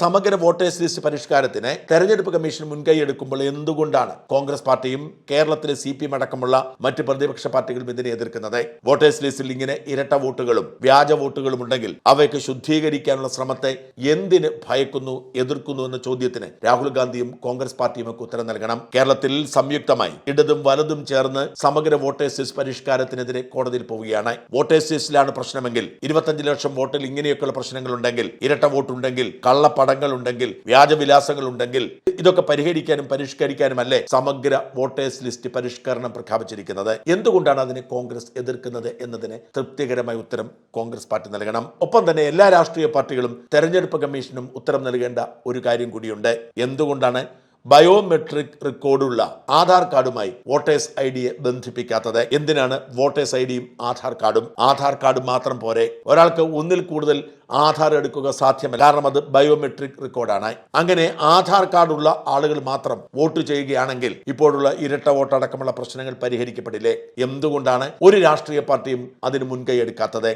സമഗ്ര voters list പരിഷ്കാരത്തിന് തെരഞ്ഞെടുപ്പ് commission മുൻകൈ എടുക്കുമ്പോൾ എന്തുകൊണ്ടാണ് കോൺഗ്രസ് പാർട്ടിയും കേരളത്തിലെ സി പി എം അടക്കമുള്ള മറ്റ് പ്രതിപക്ഷ പാർട്ടികളും ഇതിനെ എതിർക്കുന്നത്? വോട്ടേഴ്സ് ലിസ്റ്റിൽ ഇങ്ങനെ ഇരട്ട വോട്ടുകളും വ്യാജ വോട്ടുകളും ഉണ്ടെങ്കിൽ അവയ്ക്ക് ശുദ്ധീകരിക്കാനുള്ള ശ്രമത്തെ എന്തിന് ഭയക്കുന്നു എതിർക്കുന്നു എന്ന ചോദ്യത്തിന് രാഹുൽ ഗാന്ധിയും കോൺഗ്രസ് പാർട്ടിയും ഒക്കെ ഉത്തരം നൽകണം. കേരളത്തിൽ സംയുക്തമായി ഇടതും വലതും ചേർന്ന് സമഗ്ര വോട്ടേഴ്സ് ലിസ്റ്റ് പരിഷ്കാരത്തിനെതിരെ കോടതിയിൽ പോവുകയാണ്. വോട്ടേഴ്സ് ലിസ്റ്റിലാണ് പ്രശ്നമെങ്കിൽ ഇരുപത്തഞ്ച് ലക്ഷം വോട്ടിൽ ഇങ്ങനെയൊക്കെയുള്ള പ്രശ്നങ്ങൾ ഉണ്ടെങ്കിൽ ഇരട്ട വോട്ടുണ്ടെങ്കിൽ കള്ളപ്പടങ്ങൾ ഉണ്ടെങ്കിൽ വ്യാജവിലാസങ്ങൾ ഉണ്ടെങ്കിൽ ഇതൊക്കെ പരിഹരിക്കാനും പരിഷ്കരിക്കാനും അല്ലേ സമഗ്ര വോട്ടേഴ്സ് ലിസ്റ്റ് പരിഷ്കരണം പ്രഖ്യാപിച്ചിരിക്കുന്നത്? എന്തുകൊണ്ടാണ് അതിനെ കോൺഗ്രസ് എതിർക്കുന്നത് എന്നതിന് തൃപ്തികരമായ ഉത്തരം കോൺഗ്രസ് പാർട്ടി നൽകണം. ഒപ്പം തന്നെ എല്ലാ രാഷ്ട്രീയ പാർട്ടികളും തെരഞ്ഞെടുപ്പ് കമ്മീഷനും ഉത്തരം നൽകേണ്ട ഒരു കാര്യം കൂടിയുണ്ട്. എന്തുകൊണ്ടാണ് ബയോമെട്രിക് റെക്കോർഡുള്ള ആധാർ കാർഡുമായി വോട്ടേഴ്സ് ഐ ഡിയെ ബന്ധിപ്പിക്കാത്തത് എന്തിനാണ് വോട്ടേഴ്സ് ഐ ഡിയും ആധാർ കാർഡും? ആധാർ കാർഡ് മാത്രം പോരെ. ഒരാൾക്ക് ഒന്നിൽ കൂടുതൽ ആധാർ എടുക്കുക സാധ്യമല്ല. കാരണം അത് ബയോമെട്രിക് റെക്കോർഡാണ്. അങ്ങനെ ആധാർ കാർഡുള്ള ആളുകൾ മാത്രം വോട്ട് ചെയ്യുകയാണെങ്കിൽ ഇപ്പോഴുള്ള ഇരട്ട വോട്ടടക്കമുള്ള പ്രശ്നങ്ങൾ പരിഹരിക്കപ്പെടില്ലേ? എന്തുകൊണ്ടാണ് ഒരു രാഷ്ട്രീയ പാർട്ടിയും അതിന് മുൻകൈ എടുക്കാത്തത്?